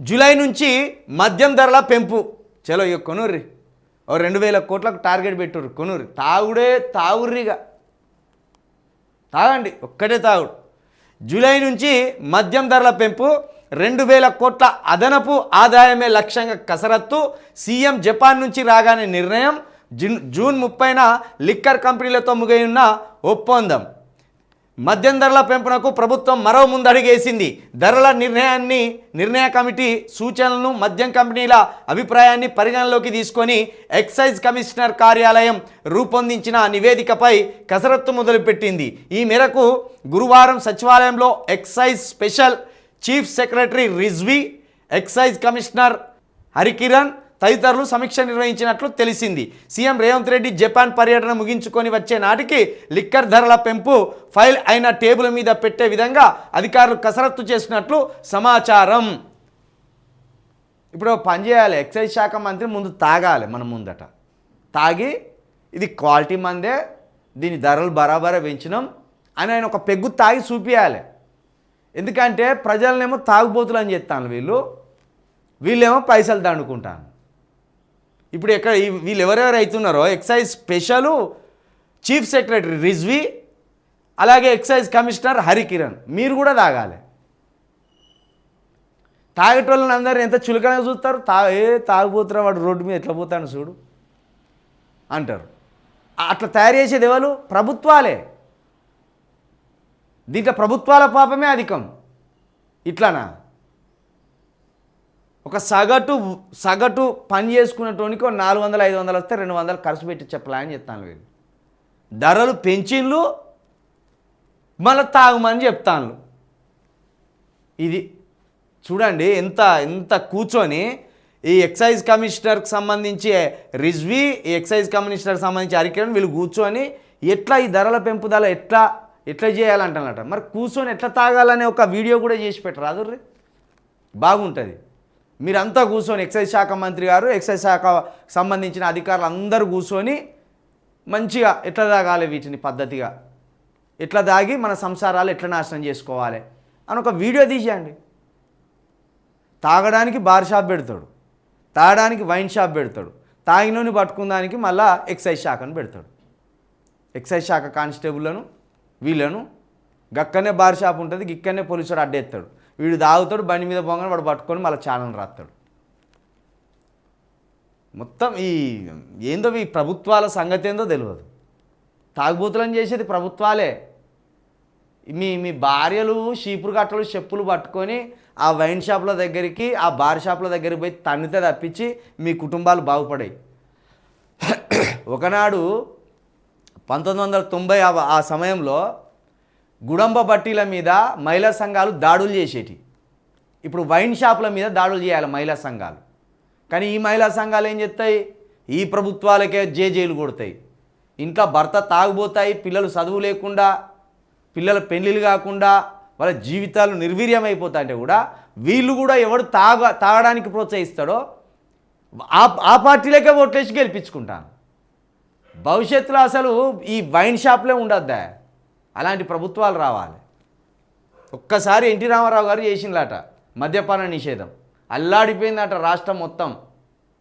July నుంచి మద్యం ధరల పెంపు. చలో ఇక కొనుర్రి. ఓ రెండు వేల కోట్లకు టార్గెట్ పెట్టుర్రు కొనుర్రి. తాగుడే తాగుర్రిగా. తాగండి ఒక్కటే తాగుడు. జూలై నుంచి మద్యం ధరల పెంపు రెండు వేల కోట్ల అదనపు ఆదాయమే లక్ష్యంగా కసరత్తు. సీఎం జపాన్ నుంచి రాగానే నిర్ణయం జూన్ జూన్ ముప్పైన లిక్కర్ కంపెనీలతో ముగియున్న ఒప్పందం. మద్యం ధరల పెంపునకు ప్రభుత్వం మరో ముందడుగేసింది. ధరల నిర్ణయాన్ని నిర్ణయ కమిటీ సూచనలను మద్యం కంపెనీల అభిప్రాయాన్ని పరిగణలోకి తీసుకొని ఎక్సైజ్ కమిషనర్ కార్యాలయం రూపొందించిన నివేదికపై కసరత్తు మొదలుపెట్టింది. ఈ మేరకు గురువారం సచివాలయంలో excise special chief secretary Rizvi excise commissioner Harikiran తదితరులు సమీక్ష నిర్వహించినట్లు తెలిసింది. సీఎం రేవంత్ రెడ్డి జపాన్ పర్యటన ముగించుకొని వచ్చే నాటికి లిక్కర్ ధరల పెంపు ఫైల్ అయిన టేబుల్ మీద పెట్టే విధంగా అధికారులు కసరత్తు చేసినట్లు సమాచారం. ఇప్పుడు పని చేయాలి. ఎక్సైజ్ శాఖ మంత్రి ముందు తాగాలి మన ముందట. తాగి ఇది క్వాలిటీ మందే దీని ధరలు బరాబర పెంచినాం అని ఆయన ఒక పెగ్గు తాగి చూపించాలి ఎందుకంటే ప్రజలనేమో తాగుబోతులు అని చెప్తాను వీళ్ళు. వీళ్ళేమో పైసలు దండుకుంటాను ఇప్పుడు ఎక్కడ వీళ్ళు ఎవరెవరు అవుతున్నారో? Excise special chief secretary Rizvi అలాగే ఎక్సైజ్ కమిషనర్ హరికిరణ్ మీరు కూడా తాగాలి. తాగేటోళ్ళని అందరూ ఎంత చులకనగా చూస్తారు? తా ఏ తాగిపోతున్నా వాడు రోడ్డు మీద ఎట్లా పోతాను చూడు? అంటారు. అట్లా తయారు చేసేది ఎవరు? ప్రభుత్వాలే. దీంట్లో ప్రభుత్వాల పాపమే అధికం. ఇట్లానా? ఒక సగటు సగటు పని చేసుకునేటోనికి ఒక నాలుగు వందలు ఐదు వందలు వస్తే రెండు వందలు ఖర్చు పెట్టించే ప్లాన్ చెప్తాను వీళ్ళు. ధరలు పెంచిన్లు మళ్ళీ తాగమని చెప్తాను ఇది చూడండి ఎంత ఎంత కూర్చొని ఈ ఎక్సైజ్ కమిషనర్కి సంబంధించి రిజ్వీ ఈ ఎక్సైజ్ కమిషనర్కి సంబంధించి హరికిరణ్ వీళ్ళు కూర్చొని ఎట్లా ఈ ధరల పెంపుదల ఎట్లా ఎట్లా చేయాలంటారట మరి కూర్చొని ఎట్లా తాగాలనే ఒక వీడియో కూడా చేసి పెట్టరాదు అదుర్రి బాగుంటుంది. మీరంతా కూర్చొని ఎక్సైజ్ శాఖ మంత్రి గారు ఎక్సైజ్ శాఖ సంబంధించిన అధికారులు అందరూ కూర్చొని మంచిగా ఎట్లా తాగాలి వీటిని పద్ధతిగా? ఎట్లా తాగి మన సంసారాలు ఎట్లా నాశనం చేసుకోవాలి? అని ఒక వీడియో తీసేయండి. తాగడానికి బార్ షాప్ పెడతాడు. తాగడానికి వైన్ షాప్ పెడతాడు. తాగినోని పట్టుకుందానికి మళ్ళా ఎక్సైజ్ శాఖను పెడతాడు. ఎక్సైజ్ శాఖ కానిస్టేబుల్లను వీళ్ళను గక్కనే బార్ షాప్ ఉంటుంది గిక్కనే పోలీసుడు అడ్డేస్తాడు. వీడు తాగుతాడు బండి మీద పోగానే వాడు పట్టుకొని మళ్ళీ ఛానల్ రాస్తాడు మొత్తం ఈ ఏందో ఈ ప్రభుత్వాల సంగతి ఏందో తెలియదు తాగుబోతులను చేసేది ప్రభుత్వాలే. మీ మీ భార్యలు చీపురు కట్టలు చెప్పులు పట్టుకొని ఆ వైన్ షాపుల దగ్గరికి ఆ బార్ షాపుల దగ్గరికి పోయి తన్నితే తప్పించి మీ కుటుంబాలు బాగుపడాయి. ఒకనాడు పంతొమ్మిది వందల తొంభై ఆ సమయంలో గుడంబ బట్టీల మీద మహిళా సంఘాలు దాడులు చేసేటి. ఇప్పుడు వైన్ షాపుల మీద దాడులు చేయాలి మహిళా సంఘాలు. కానీ ఈ మహిళా సంఘాలు ఏం చేస్తాయి? ఈ ప్రభుత్వాలకే జేజేలు కొడతాయి. ఇంట్లో భర్త తాగుబోతాయి పిల్లలు చదువు లేకుండా పిల్లల పెళ్ళిళ్ళు కాకుండా వాళ్ళ జీవితాలు నిర్వీర్యమైపోతాయంటే కూడా వీళ్ళు కూడా ఎవడు తాగ తాగడానికి ప్రోత్సహిస్తాడో ఆ ఆ పార్టీలకే ఓట్లేసి గెలిపించుకుంటాను. భవిష్యత్తులో అసలు ఈ వైన్ షాప్లే ఉండొద్దా? అలాంటి ప్రభుత్వాలు రావాలి. ఒక్కసారి ఎన్టీ రామారావు గారు చేసిందట మద్యపాన నిషేధం. అల్లాడిపోయిందట రాష్ట్రం మొత్తం.